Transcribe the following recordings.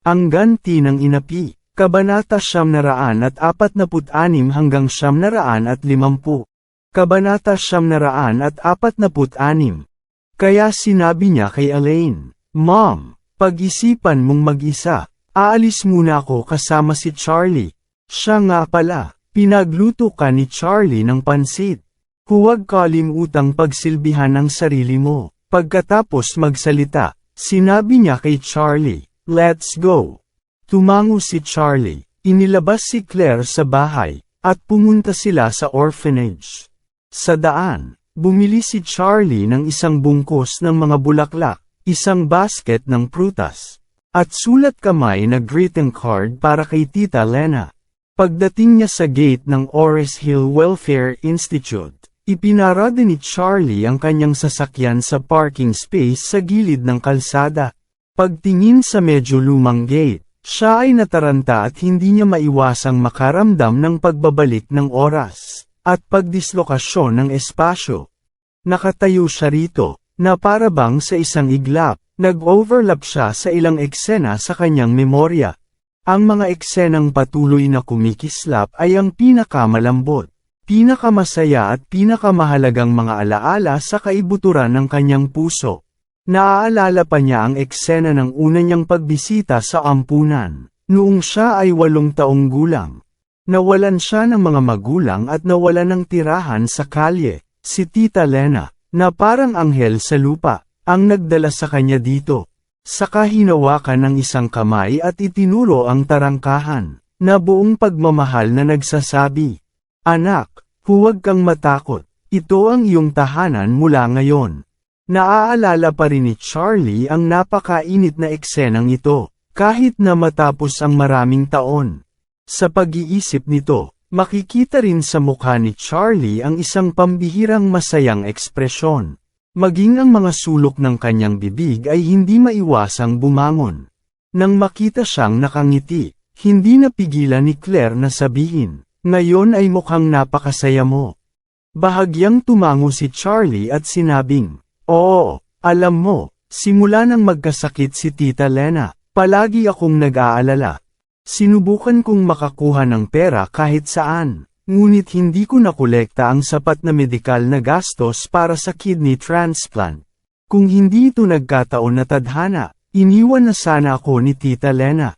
Ang ganti ng inapi, Kabanata Siyam na raan at apat na put-anim hanggang Siyam na raan at limampu. Kabanata Siyam na raan at apat na put-anim. Kaya sinabi niya kay Elaine, Mom, pag-isipan mong mag-isa, aalis muna ako kasama si Charlie. Siya nga pala, pinagluto ka ni Charlie ng pansit. Huwag kalimutang pagsilbihan ang sarili mo. Pagkatapos magsalita, sinabi niya kay Charlie, Let's go. Tumango si Charlie, inilabas si Claire sa bahay, at pumunta sila sa orphanage. Sa daan, bumili si Charlie ng isang bungkos ng mga bulaklak, isang basket ng prutas, at sulat kamay na greeting card para kay Tita Lena. Pagdating niya sa gate ng Ores Hill Welfare Institute, ipinarada ni Charlie ang kanyang sasakyan sa parking space sa gilid ng kalsada. Pagtingin sa medyo lumang gate, siya ay nataranta at hindi niya maiwasang makaramdam ng pagbabalik ng oras, at pagdislokasyon ng espasyo. Nakatayo siya rito, na para bang sa isang iglap, nag-overlap siya sa ilang eksena sa kanyang memorya. Ang mga eksenang patuloy na kumikislap ay ang pinakamalambot, pinakamasaya at pinakamahalagang mga alaala sa kaibuturan ng kanyang puso. Naaalala pa niya ang eksena ng una niyang pagbisita sa ampunan, noong siya ay walong taong gulang. Nawalan siya ng mga magulang at nawalan ng tirahan sa kalye, si Tita Lena, na parang anghel sa lupa, ang nagdala sa kanya dito. Saka hinawakan ng isang kamay at itinuro ang tarangkahan, na buong pagmamahal na nagsasabi, Anak, huwag kang matakot, ito ang iyong tahanan mula ngayon. Naaalala pa rin ni Charlie ang napakainit na eksenang ito, kahit na matapos ang maraming taon. Sa pag-iisip nito, makikita rin sa mukha ni Charlie ang isang pambihirang masayang ekspresyon. Maging ang mga sulok ng kanyang bibig ay hindi maiwasang bumangon. Nang makita siyang nakangiti, hindi napigilan ni Claire na sabihin, ngayon ay mukhang napakasaya mo. Bahagyang tumango si Charlie at sinabing, Oo, alam mo, simula nang magkasakit si Tita Lena, palagi akong nag-aalala. Sinubukan kong makakuha ng pera kahit saan, ngunit hindi ko nakolekta ang sapat na medikal na gastos para sa kidney transplant. Kung hindi ito nagkataon na tadhana, iniwan na sana ako ni Tita Lena.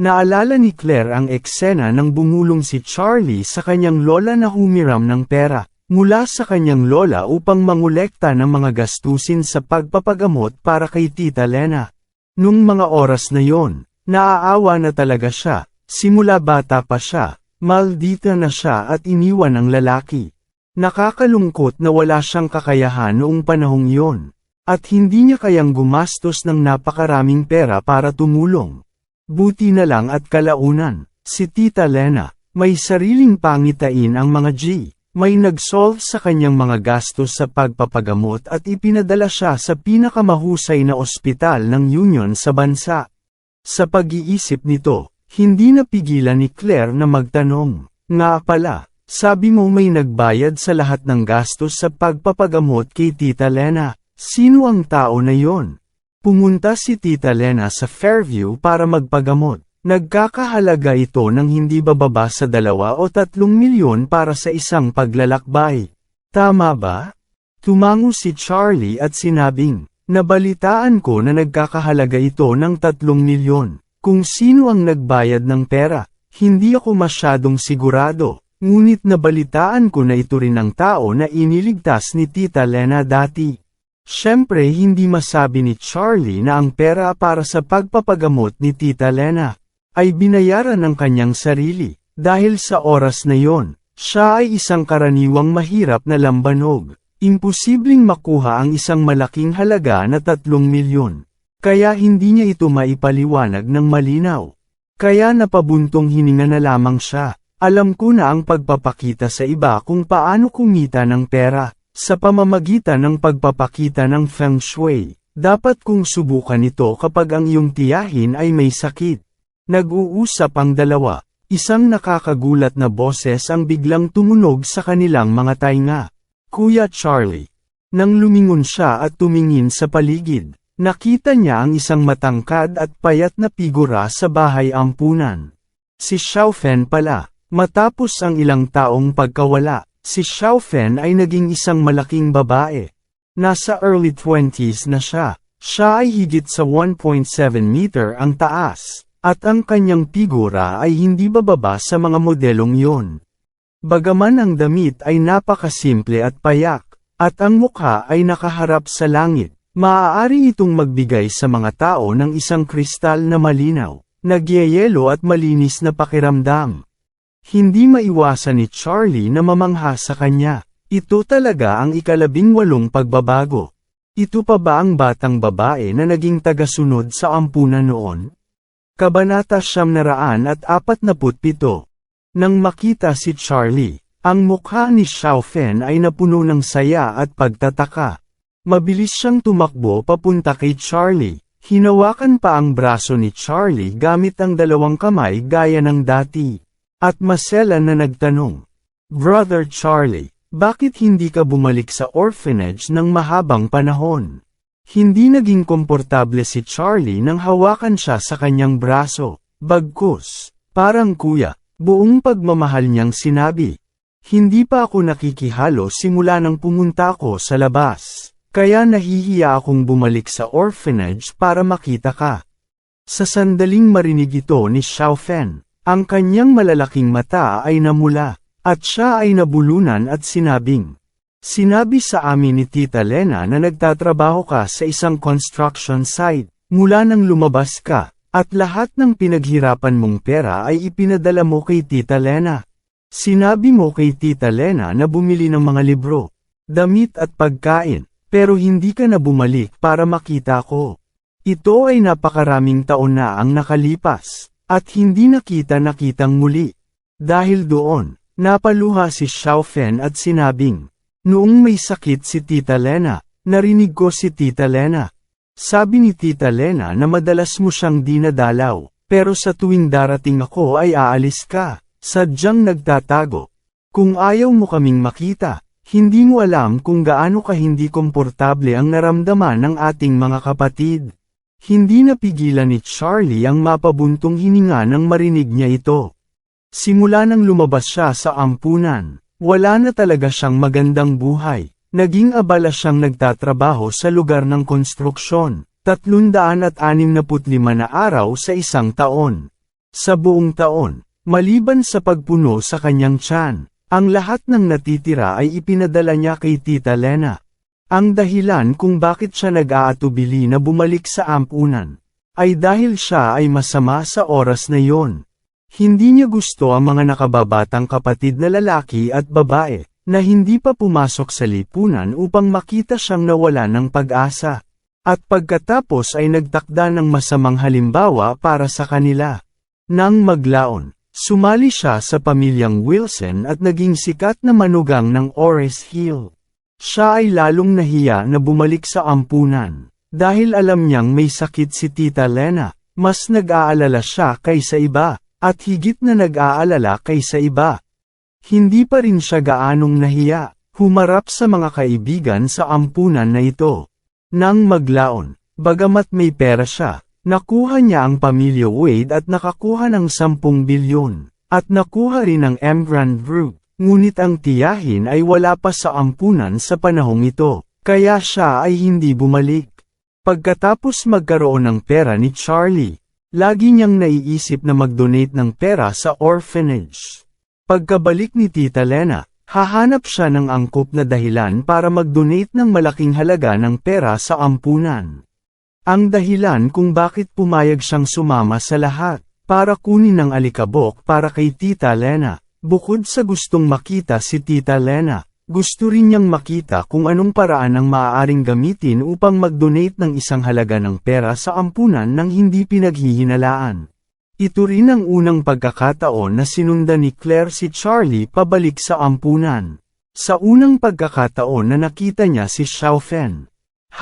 Naalala ni Claire ang eksena nang bumulong si Charlie sa kanyang lola na humiram ng pera mula sa kanyang lola upang mangolekta ng mga gastusin sa pagpapagamot para kay Tita Lena. Nung mga oras na yon, naaawa na talaga siya, simula bata pa siya, maldita na siya at iniwan ang lalaki. Nakakalungkot na wala siyang kakayahan noong panahong yon, at hindi niya kayang gumastos ng napakaraming pera para tumulong. Buti na lang at kalaunan, si Tita Lena, may sariling pangitain ang mga G. May nag-solve sa kanyang mga gastos sa pagpapagamot at ipinadala siya sa pinakamahusay na ospital ng Union sa bansa. Sa pag-iisip nito, hindi napigilan ni Claire na magtanong, Nga pala, sabi mo may nagbayad sa lahat ng gastos sa pagpapagamot kay Tita Lena, sino ang tao na yon? Pumunta si Tita Lena sa Fairview para magpagamot. Nagkakahalaga ito ng hindi bababa sa dalawa o tatlong milyon para sa isang paglalakbay. Tama ba? Tumango si Charlie at sinabing, nabalitaan ko na nagkakahalaga ito ng tatlong milyon. Kung sino ang nagbayad ng pera, hindi ako masyadong sigurado, ngunit nabalitaan ko na ito rin ang tao na iniligtas ni Tita Lena dati. Siyempre hindi masabi ni Charlie na ang pera para sa pagpapagamot ni Tita Lena ay binayaran ng kanyang sarili, dahil sa oras na yon, siya ay isang karaniwang mahirap na lambanog. Imposibleng makuha ang isang malaking halaga na tatlong milyon. Kaya hindi niya ito maipaliwanag ng malinaw. Kaya napabuntong hininga na lamang siya. Alam ko na ang pagpapakita sa iba kung paano kumita ng pera, sa pamamagitan ng pagpapakita ng feng shui. Dapat kong subukan ito kapag ang iyong tiyahin ay may sakit. Nag-uusap ang dalawa. Isang nakakagulat na boses ang biglang tumunog sa kanilang mga tainga. Kuya Charlie. Nang lumingon siya at tumingin sa paligid, nakita niya ang isang matangkad at payat na figura sa bahay ampunan. Si Xiaofen pala. Matapos ang ilang taong pagkawala, si Xiaofen ay naging isang malaking babae. Nasa early 20s na siya. Siya ay higit sa 1.7 meter ang taas, at ang kanyang figura ay hindi bababa sa mga modelong yon. Bagaman ang damit ay napakasimple at payak, at ang mukha ay nakaharap sa langit, maaari itong magbigay sa mga tao ng isang kristal na malinaw, nagyayelo at malinis na pakiramdam. Hindi maiwasan ni Charlie na mamangha sa kanya. Ito talaga ang ikalabing walong pagbabago. Ito pa ba ang batang babae na naging tagasunod sa ampunan noon? Kabanata siyam naraan at apat na putpito. Nang makita si Charlie, ang mukha ni Xiaofen ay napuno ng saya at pagtataka. Mabilis siyang tumakbo papunta kay Charlie. Hinawakan pa ang braso ni Charlie gamit ang dalawang kamay gaya ng dati. At masela na nagtanong, Brother Charlie, bakit hindi ka bumalik sa orphanage ng mahabang panahon? Hindi naging komportable si Charlie nang hawakan siya sa kanyang braso. Bagkus, parang kuya, buong pagmamahal niyang sinabi. Hindi pa ako nakikihalo simula nang pumunta ako sa labas. Kaya nahihiya akong bumalik sa orphanage para makita ka. Sa sandaling marinig ito ni Xiaofen, ang kanyang malalaking mata ay namula, at siya ay nabulunan at sinabing, Sinabi sa amin ni Tita Lena na nagtatrabaho ka sa isang construction site, mula nang lumabas ka, at lahat ng pinaghirapan mong pera ay ipinadala mo kay Tita Lena. Sinabi mo kay Tita Lena na bumili ng mga libro, damit at pagkain, pero hindi ka na bumalik para makita ko. Ito ay napakaraming taon na ang nakalipas. At hindi nakita-nakitang muli. Dahil doon, napaluha si Xiaofen at sinabing, Noong may sakit si Tita Lena, narinig ko si Tita Lena. Sabi ni Tita Lena na madalas mo siyang dinadalaw, pero sa tuwing darating ako ay aalis ka, sadyang nagtatago. Kung ayaw mo kaming makita, hindi mo alam kung gaano ka hindi komportable ang naramdaman ng ating mga kapatid. Hindi napigilan ni Charlie ang mapabuntong hininga nang marinig niya ito. Simula nang lumabas siya sa ampunan, wala na talaga siyang magandang buhay. Naging abala siyang nagtatrabaho sa lugar ng konstruksyon, 365 na araw sa isang taon. Sa buong taon, maliban sa pagpuno sa kanyang tiyan, ang lahat ng natitira ay ipinadala niya kay Tita Lena. Ang dahilan kung bakit siya nag-aatubili na bumalik sa ampunan, ay dahil siya ay masama sa oras na yon. Hindi niya gusto ang mga nakababatang kapatid na lalaki at babae, na hindi pa pumasok sa lipunan upang makita siyang nawala ng pag-asa. At pagkatapos ay nagtakda ng masamang halimbawa para sa kanila. Nang maglaon, sumali siya sa pamilyang Wilson at naging sikat na manugang ng Ores Hill. Siya ay lalong nahiya na bumalik sa ampunan. Dahil alam niyang may sakit si Tita Lena, mas nag-aalala siya kaysa iba, at higit na nag-aalala kaysa iba. Hindi pa rin siya gaanong nahiya, humarap sa mga kaibigan sa ampunan na ito. Nang maglaon, bagamat may pera siya, nakuha niya ang pamilya Wade at nakakuha ng 10 bilyon, at nakuha rin ang M. Grand Group. Ngunit ang tiyahin ay wala pa sa ampunan sa panahong ito, kaya siya ay hindi bumalik. Pagkatapos magkaroon ng pera ni Charlie, lagi niyang naiisip na mag-donate ng pera sa orphanage. Pagkabalik ni Tita Lena, hahanap siya ng angkop na dahilan para mag-donate ng malaking halaga ng pera sa ampunan. Ang dahilan kung bakit pumayag siyang sumama sa lahat, para kunin ng alikabok para kay Tita Lena. Bukod sa gustong makita si Tita Lena, gusto rin niyang makita kung anong paraan ang maaaring gamitin upang mag-donate ng isang halaga ng pera sa ampunan ng hindi pinaghihinalaan. Ito rin ang unang pagkakataon na sinundan ni Claire si Charlie pabalik sa ampunan. Sa unang pagkakataon na nakita niya si Xiao Fen.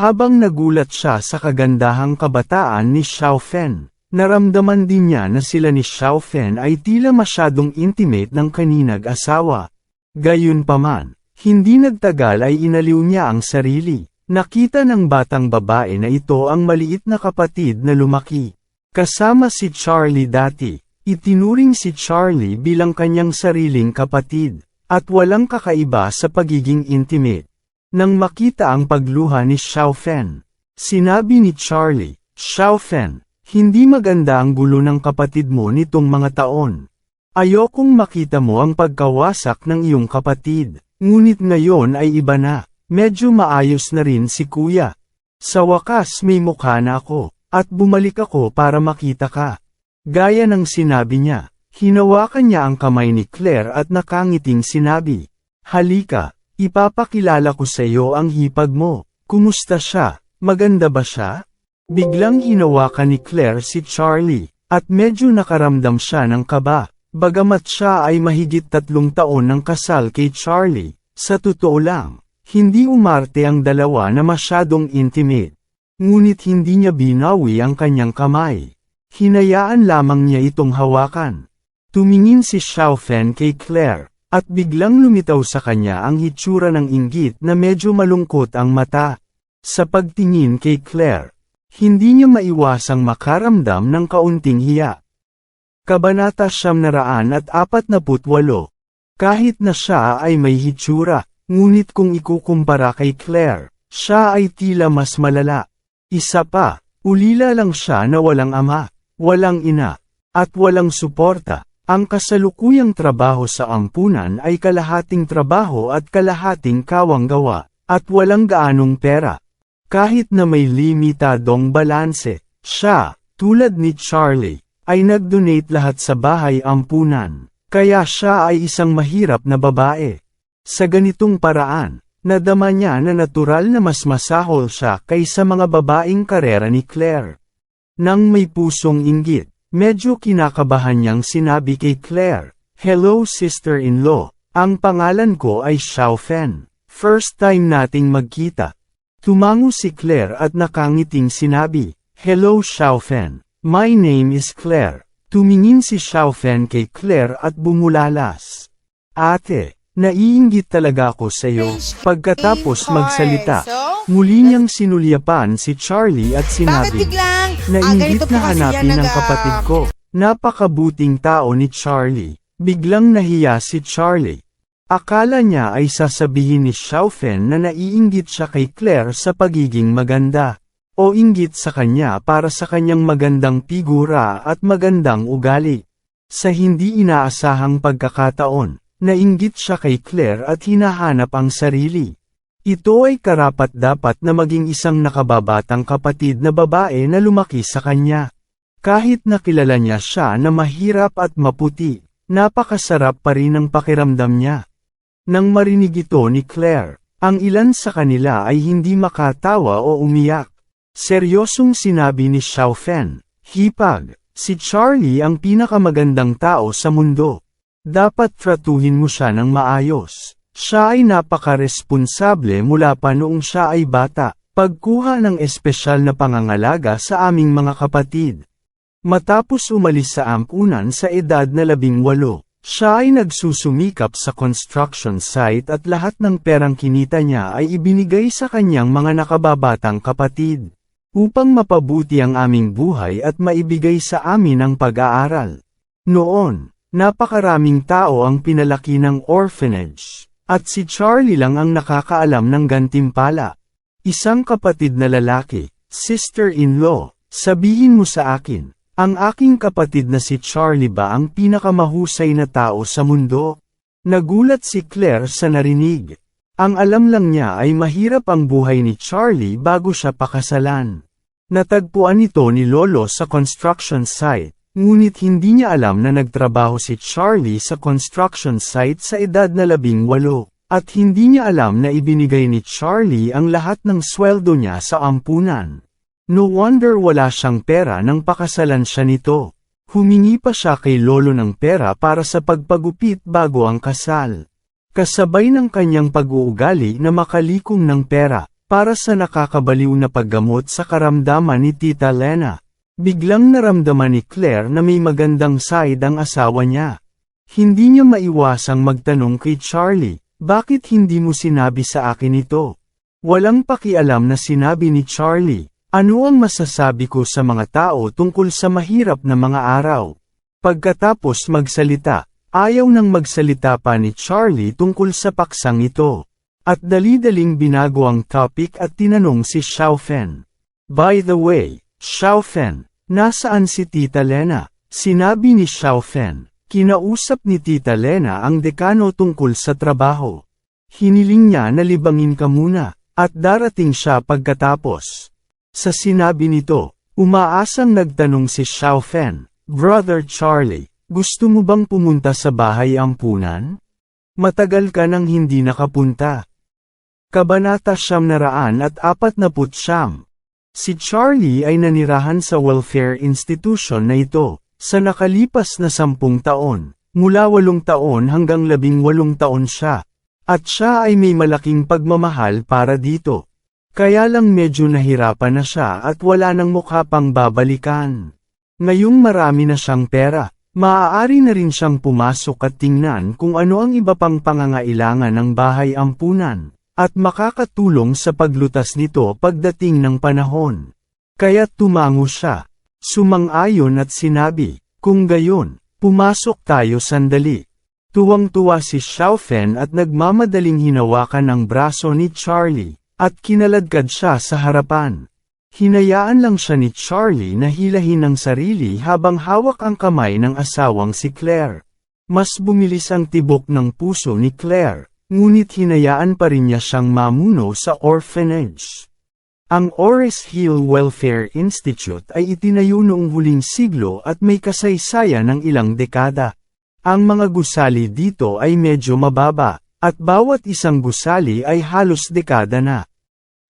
Habang nagulat siya sa kagandahang kabataan ni Xiao Fen, naramdaman din niya na sila ni Xiao Fen ay tila masyadong intimate ng kaninag asawa. Gayunpaman, hindi nagtagal ay inaliw niya ang sarili. Nakita ng batang babae na ito ang maliit na kapatid na lumaki. Kasama si Charlie dati, itinuring si Charlie bilang kanyang sariling kapatid, at walang kakaiba sa pagiging intimate. Nang makita ang pagluha ni Xiao Fen, sinabi ni Charlie, Xiao Fen, hindi maganda ang gulo ng kapatid mo nitong mga taon. Ayokong makita mo ang pagkawasak ng iyong kapatid, ngunit ngayon ay iba na, medyo maayos na rin si kuya. Sa wakas may mukha na ako, at bumalik ako para makita ka. Gaya ng sinabi niya, hinawakan niya ang kamay ni Claire at nakangiting sinabi, Halika, ipapakilala ko sa iyo ang hipag mo, kumusta siya, maganda ba siya? Biglang hinawakan ni Claire si Charlie, at medyo nakaramdam siya ng kaba. Bagamat siya ay mahigit tatlong taon ng kasal kay Charlie, sa totoo lang, hindi umarte ang dalawa na masyadong intimate. Ngunit hindi niya binawi ang kanyang kamay. Hinayaan lamang niya itong hawakan. Tumingin si Xiao Fen kay Claire, at biglang lumitaw sa kanya ang hitsura ng inggit na medyo malungkot ang mata. Sa pagtingin kay Claire, hindi niya maiwasang makaramdam ng kaunting hiya. Kabanata Siyam na raan at apat na putwalo. Kahit na siya ay may hitsura, ngunit kung ikukumpara kay Claire, siya ay tila mas malala. Isa pa, ulila lang siya na walang ama, walang ina, at walang suporta. Ang kasalukuyang trabaho sa ampunan ay kalahating trabaho at kalahating kawanggawa, at walang gaanong pera. Kahit na may limitadong balanse, siya, tulad ni Charlie, ay nag-donate lahat sa bahay ampunan. Kaya siya ay isang mahirap na babae. Sa ganitong paraan, nadama niya na natural na mas masahol siya kaysa mga babaeng karera ni Claire. Nang may pusong inggit, medyo kinakabahan niyang sinabi kay Claire, Hello sister-in-law, ang pangalan ko ay Xiao Fen. First time nating magkita. Tumango si Claire at nakangiting sinabi, Hello Xiao Fen, my name is Claire. Tumingin si Xiao Fen kay Claire at bumulalas. Ate, naiinggit talaga ako sa iyo. Pagkatapos magsalita, muli niyang sinulyapan si Charlie at sinabi? Ah, Nainggit na hanapin yan, ng nag- kapatid ko. Napakabuting tao ni Charlie. Biglang nahiya si Charlie. Akala niya ay sasabihin ni Xiaofen na naiinggit siya kay Claire sa pagiging maganda. O inggit sa kanya para sa kanyang magandang figura at magandang ugali. Sa hindi inaasahang pagkakataon, nainggit siya kay Claire at hinahanap ang sarili. Ito ay karapat-dapat na maging isang nakababatang kapatid na babae na lumaki sa kanya. Kahit nakilala niya siya na mahirap at maputi, napakasarap pa rin ang pakiramdam niya. Nang marinig ito ni Claire, ang ilan sa kanila ay hindi makatawa o umiyak. Seryosong sinabi ni Xiao Fen, Hipag, si Charlie ang pinakamagandang tao sa mundo. Dapat tratuhin mo siya ng maayos. Siya ay napaka-responsable mula pa noong siya ay bata, pagkuha ng espesyal na pangangalaga sa aming mga kapatid. Matapos umalis sa ampunan sa edad na labing walo, siya ay nagsusumikap sa construction site at lahat ng perang kinita niya ay ibinigay sa kanyang mga nakababatang kapatid. Upang mapabuti ang aming buhay at maibigay sa amin ang pag-aaral. Noon, napakaraming tao ang pinalaki ng orphanage, at si Charlie lang ang nakakaalam ng gantimpala. Isang kapatid na lalaki, sister-in-law, sabihin mo sa akin, ang aking kapatid na si Charlie ba ang pinakamahusay na tao sa mundo? Nagulat si Claire sa narinig. Ang alam lang niya ay mahirap ang buhay ni Charlie bago siya pakasalan. Natagpuan ito ni Lolo sa construction site, ngunit hindi niya alam na nagtrabaho si Charlie sa construction site sa edad na labing walo. At hindi niya alam na ibinigay ni Charlie ang lahat ng sweldo niya sa ampunan. No wonder wala siyang pera nang pakasalan siya nito. Humingi pa siya kay lolo ng pera para sa pagpagupit bago ang kasal. Kasabay ng kanyang pag-uugali na makalikom ng pera, para sa nakakabaliw na paggamot sa karamdaman ni Tita Lena. Biglang naramdaman ni Claire na may magandang side ang asawa niya. Hindi niya maiwasang magtanong kay Charlie, bakit hindi mo sinabi sa akin ito? Walang pakialam na sinabi ni Charlie, ano ang masasabi ko sa mga tao tungkol sa mahirap na mga araw? Pagkatapos magsalita, ayaw nang magsalita pa ni Charlie tungkol sa paksang ito. At dali-daling binago ang topic at tinanong si Xiaofen. By the way, Xiaofen, nasaan si Tita Lena? Sinabi ni Xiaofen, kinausap ni Tita Lena ang dekano tungkol sa trabaho. Hiniling niya na libangin ka muna, at darating siya pagkatapos. Sa sinabi nito, umaasang nagtanong si Xiaofen, Brother Charlie, gusto mo bang pumunta sa bahay ampunan? Matagal ka nang hindi nakapunta. Kabanata siyam na raan at apat na putsyam. Si Charlie ay nanirahan sa welfare institution na ito, sa nakalipas na sampung taon, mula walong taon hanggang labing walong taon siya. At siya ay may malaking pagmamahal para dito. Kaya lang medyo nahirapan na siya at wala nang mukha pang babalikan. Ngayong marami na siyang pera, maaari na rin siyang pumasok at tingnan kung ano ang iba pang pangangailangan ng bahay ampunan, at makakatulong sa paglutas nito pagdating ng panahon. Kaya tumango siya, sumang-ayon at sinabi, kung gayon, pumasok tayo sandali. Tuwang-tuwa si Xiaofen at nagmamadaling hinawakan ang braso ni Charlie, at kinaladkad siya sa harapan. Hinayaan lang siya ni Charlie na hilahin ang sarili habang hawak ang kamay ng asawang si Claire. Mas bumilis ang tibok ng puso ni Claire, ngunit hinayaan pa rin niya siyang mamuno sa orphanage. Ang Ores Hill Welfare Institute ay itinayo noong huling siglo at may kasaysayan ng ilang dekada. Ang mga gusali dito ay medyo mababa, at bawat isang gusali ay halos dekada na.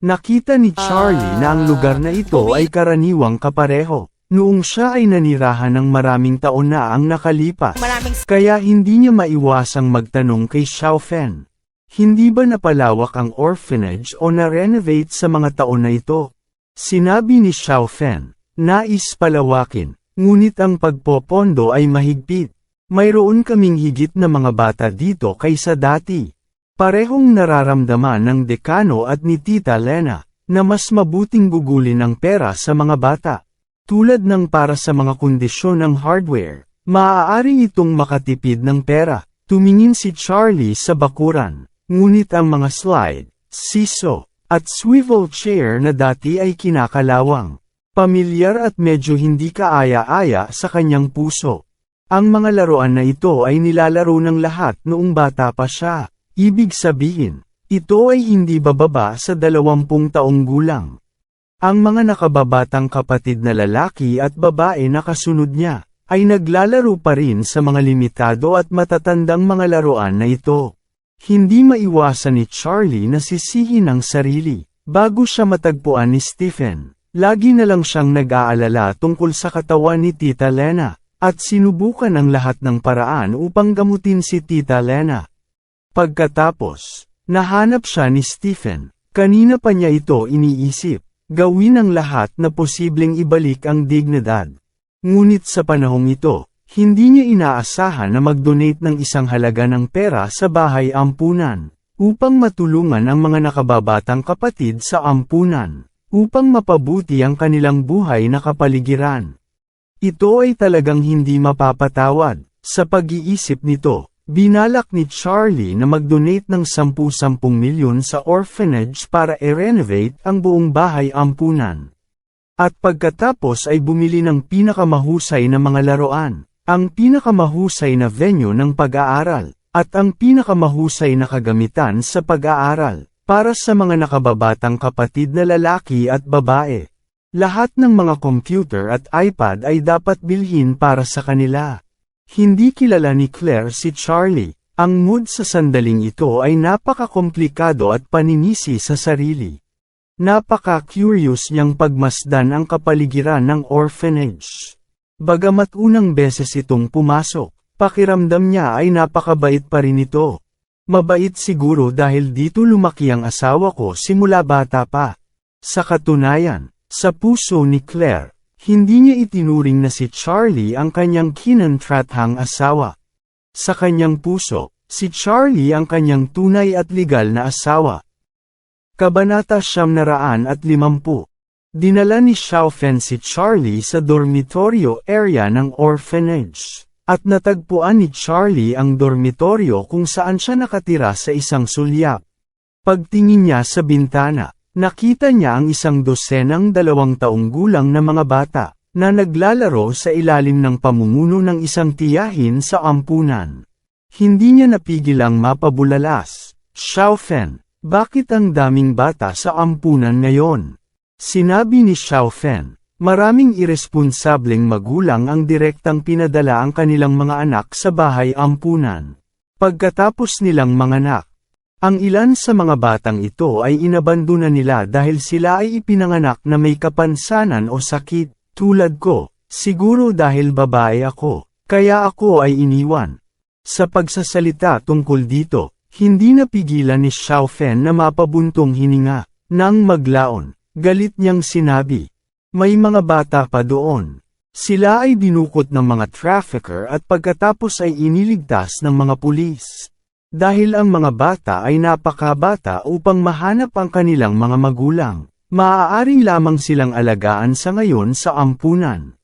Nakita ni Charlie na ang lugar na ito ay karaniwang kapareho, noong siya ay nanirahan ng maraming taon na ang nakalipas. Kaya hindi niya maiwasang magtanong kay Xiaofen. Hindi ba napalawak ang orphanage o na-renovate sa mga taon na ito? Sinabi ni Xiaofen, nais palawakin, ngunit ang pagpopondo ay mahigpit. Mayroon kaming higit na mga bata dito kaysa dati. Parehong nararamdaman ng dekano at ni Tita Lena, na mas mabuting gugulin ang pera sa mga bata. Tulad ng para sa mga kondisyon ng hardware, maaari itong makatipid ng pera. Tumingin si Charlie sa bakuran, ngunit ang mga slide, siso, at swivel chair na dati ay kinakalawang. Pamilyar at medyo hindi kaaya-aya sa kanyang puso. Ang mga laruan na ito ay nilalaro ng lahat noong bata pa siya. Ibig sabihin, ito ay hindi bababa sa dalawampung taong gulang. Ang mga nakababatang kapatid na lalaki at babae na kasunod niya, ay naglalaro pa rin sa mga limitado at matatandang mga laruan na ito. Hindi maiwasan ni Charlie na sisihin ang sarili, bago siya matagpuan ni Stephen. Lagi na lang siyang nag-aalala tungkol sa katawan ni Tita Lena. At sinubukan ang lahat ng paraan upang gamutin si Tita Lena. Pagkatapos, nahanap siya ni Stephen. Kanina pa niya ito iniisip. Gawin ang lahat na posibleng ibalik ang dignidad. Ngunit sa panahong ito, hindi niya inaasahan na mag-donate ng isang halaga ng pera sa bahay ampunan, upang matulungan ang mga nakababatang kapatid sa ampunan, upang mapabuti ang kanilang buhay na kapaligiran. Ito ay talagang hindi mapapatawad. Sa pag-iisip nito, binalak ni Charlie na mag-donate ng 10-10 milyon sa orphanage para i-renovate ang buong bahay ampunan. At pagkatapos ay bumili ng pinakamahusay na mga laruan, ang pinakamahusay na venue ng pag-aaral, at ang pinakamahusay na kagamitan sa pag-aaral, para sa mga nakababatang kapatid na lalaki at babae. Lahat ng mga computer at iPad ay dapat bilhin para sa kanila. Hindi kilala ni Claire si Charlie, Ang mood sa sandaling ito ay napaka-komplikado at paninisi sa sarili. Napaka-curious niyang pagmasdan ang kapaligiran ng orphanage. Bagamat unang beses itong pumasok, pakiramdam niya ay napakabait pa rin ito. Mabait siguro dahil dito lumaki ang asawa ko simula bata pa. Sa katunayan, sa puso ni Claire, hindi niya itinuring na si Charlie ang kanyang kinontrathang asawa. Sa kanyang puso, si Charlie ang kanyang tunay at legal na asawa. Kabanata siyam naraan at limampu. Dinala ni Xiaofen si Charlie sa dormitoryo area ng orphanage. At natagpuan ni Charlie ang dormitoryo kung saan siya nakatira sa isang sulyap. Pagtingin niya sa bintana, nakita niya ang isang dosenang dalawang taong gulang na mga bata, na naglalaro sa ilalim ng pamumuno ng isang tiyahin sa ampunan. Hindi niya napigil ang mapabulalas. Xiaofen, bakit ang daming bata sa ampunan ngayon? Sinabi ni Xiaofen, maraming iresponsableng magulang ang direktang pinadala ang kanilang mga anak sa bahay ampunan. Pagkatapos nilang manganak, ang ilan sa mga batang ito ay inabandona nila dahil sila ay ipinanganak na may kapansanan o sakit, tulad ko, siguro dahil babae ako, kaya ako ay iniwan. Sa pagsasalita tungkol dito, hindi napigilan ni Xiaofen na mapabuntong hininga, nang maglaon. Galit niyang sinabi. May mga bata pa doon. Sila ay dinukot ng mga trafficker at pagkatapos ay iniligtas ng mga pulis. Dahil ang mga bata ay napakabata upang mahanap ang kanilang mga magulang, maaari lamang silang alagaan sa ngayon sa ampunan.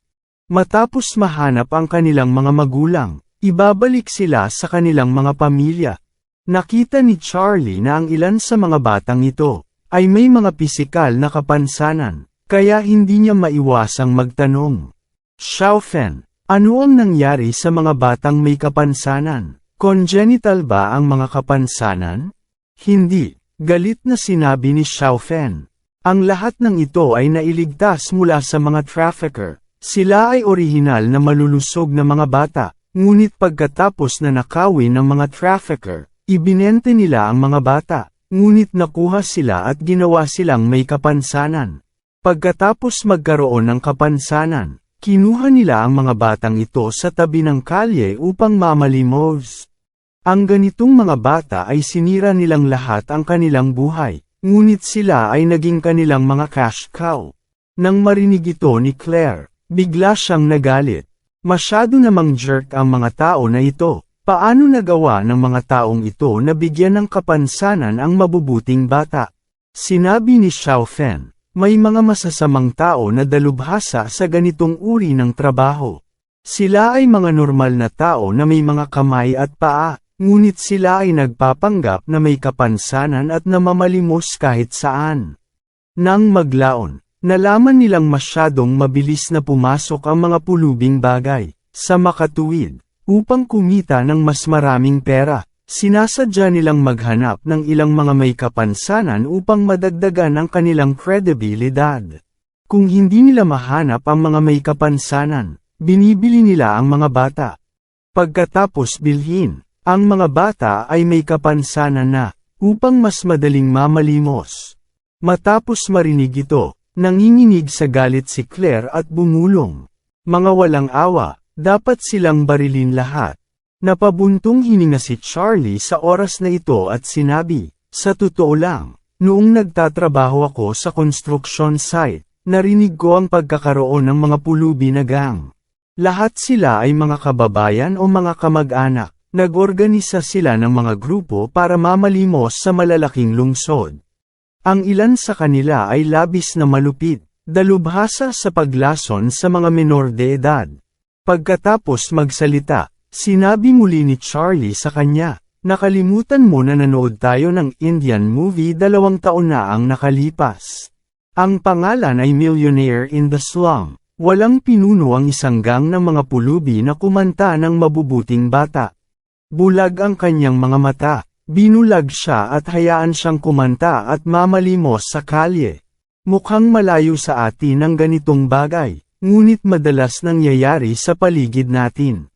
Matapos mahanap ang kanilang mga magulang, ibabalik sila sa kanilang mga pamilya. Nakita ni Charlie na ang ilan sa mga batang ito, ay may mga pisikal na kapansanan, kaya hindi niya maiwasang magtanong. Xiaofen, ano ang nangyari sa mga batang may kapansanan? Congenital ba ang mga kapansanan? Hindi, galit na sinabi ni Xiaofen. Ang lahat ng ito ay nailigtas mula sa mga trafficker. Sila ay orihinal na malulusog na mga bata, ngunit pagkatapos na nakawin ng mga trafficker, ibinente nila ang mga bata. Ngunit nakuha sila at ginawa silang may kapansanan. Pagkatapos magkaroon ng kapansanan, kinuha nila ang mga batang ito sa tabi ng kalye upang mamalimos. Ang ganitong mga bata ay sinira nilang lahat ang kanilang buhay, ngunit sila ay naging kanilang mga cash cow. Nang marinig ito ni Claire, bigla siyang nagalit. Masyado namang jerk ang mga tao na ito. Paano nagawa ng mga taong ito na bigyan ng kapansanan ang mabubuting bata? Sinabi ni Xiaofen, may mga masasamang tao na dalubhasa sa ganitong uri ng trabaho. Sila ay mga normal na tao na may mga kamay at paa, ngunit sila ay nagpapanggap na may kapansanan at namamalimos kahit saan. Nang maglaon, nalaman nilang masyadong mabilis na pumasok ang mga pulubing bagay, sa makatuwid, Upang kumita ng mas maraming pera, sinasadya nilang maghanap ng ilang mga may kapansanan upang madagdagan ang kanilang kredibilidad. Kung hindi nila mahanap ang mga may kapansanan, binibili nila ang mga bata. Pagkatapos bilhin, ang mga bata ay may kapansanan na, upang mas madaling mamalimos. Matapos marinig ito, nanginginig sa galit si Claire at bumulong. Mga walang awa, dapat silang barilin lahat. Napabuntong hininga si Charlie sa oras na ito at sinabi, sa totoo lang, noong nagtatrabaho ako sa construction site, narinig ko ang pagkakaroon ng mga pulubi na gang. Lahat sila ay mga kababayan o mga kamag-anak, nag-organisa sila ng mga grupo para mamalimos sa malalaking lungsod. Ang ilan sa kanila ay labis na malupit, dalubhasa sa paglason sa mga menor de edad. Pagkatapos magsalita, sinabi muli ni Charlie sa kanya, nakalimutan mo na nanood tayo ng Indian movie dalawang taon na ang nakalipas. Ang pangalan ay Millionaire in the Slum. Walang pinuno ang isang gang ng mga pulubi na kumanta ng mabubuting bata. Bulag ang kanyang mga mata, binulag siya at hayaan siyang kumanta at mamalimos sa kalye. Mukhang malayo sa atin ang ganitong bagay. Ngunit madalas nangyayari sa paligid natin.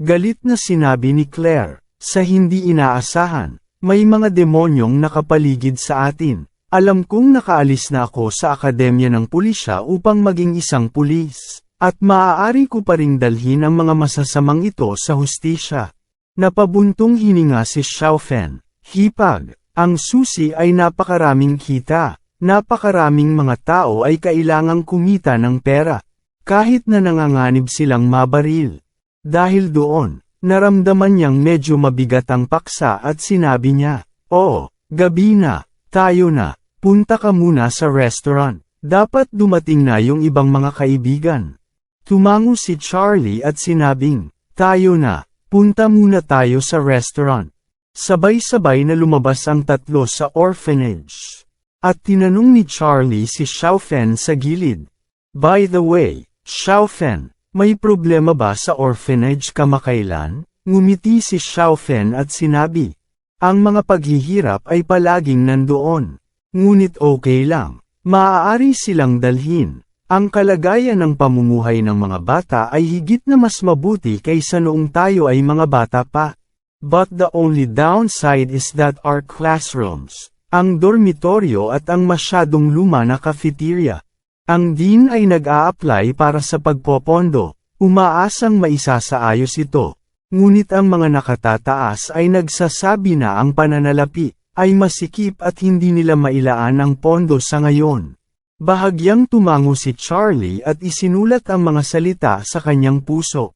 Galit na sinabi ni Claire, Sa hindi inaasahan, may mga demonyong nakapaligid sa atin. Alam kong nakaalis na ako sa akademya ng pulisya upang maging isang pulis, at maaari ko pa ring dalhin ang mga masasamang ito sa hustisya. Napabuntong hininga si Xiaofen. Hipag, ang susi ay napakaraming kita. Napakaraming mga tao ay kailangang kumita ng pera. Kahit na nanganganib silang mabaril. Dahil doon, naramdaman niyang medyo mabigat ang paksa at sinabi niya, Oo, gabi na, tayo na, punta ka muna sa restaurant. Dapat dumating na yung ibang mga kaibigan. Tumango si Charlie at sinabing, tayo na, punta muna tayo sa restaurant. Sabay-sabay na lumabas ang tatlo sa orphanage. At tinanong ni Charlie si Xiaofen sa gilid. By the way, Xiaofen, may problema ba sa orphanage kamakailan? Ngumiti si Xiaofen at sinabi. Ang mga paghihirap ay palaging nandoon. Ngunit okay lang. Maaari silang dalhin. Ang kalagayan ng pamumuhay ng mga bata ay higit na mas mabuti kaysa noong tayo ay mga bata pa. But the only downside is that our classrooms, ang dormitoryo at ang masyadong luma na cafeteria. Ang dean ay nag-a-apply para sa pagpopondo, umaasang maisasaayos ito. Ngunit ang mga nakatataas ay nagsasabi na ang pananalapi ay masikip at hindi nila mailaan ang pondo sa ngayon. Bahagyang tumango si Charlie at isinulat ang mga salita sa kanyang puso.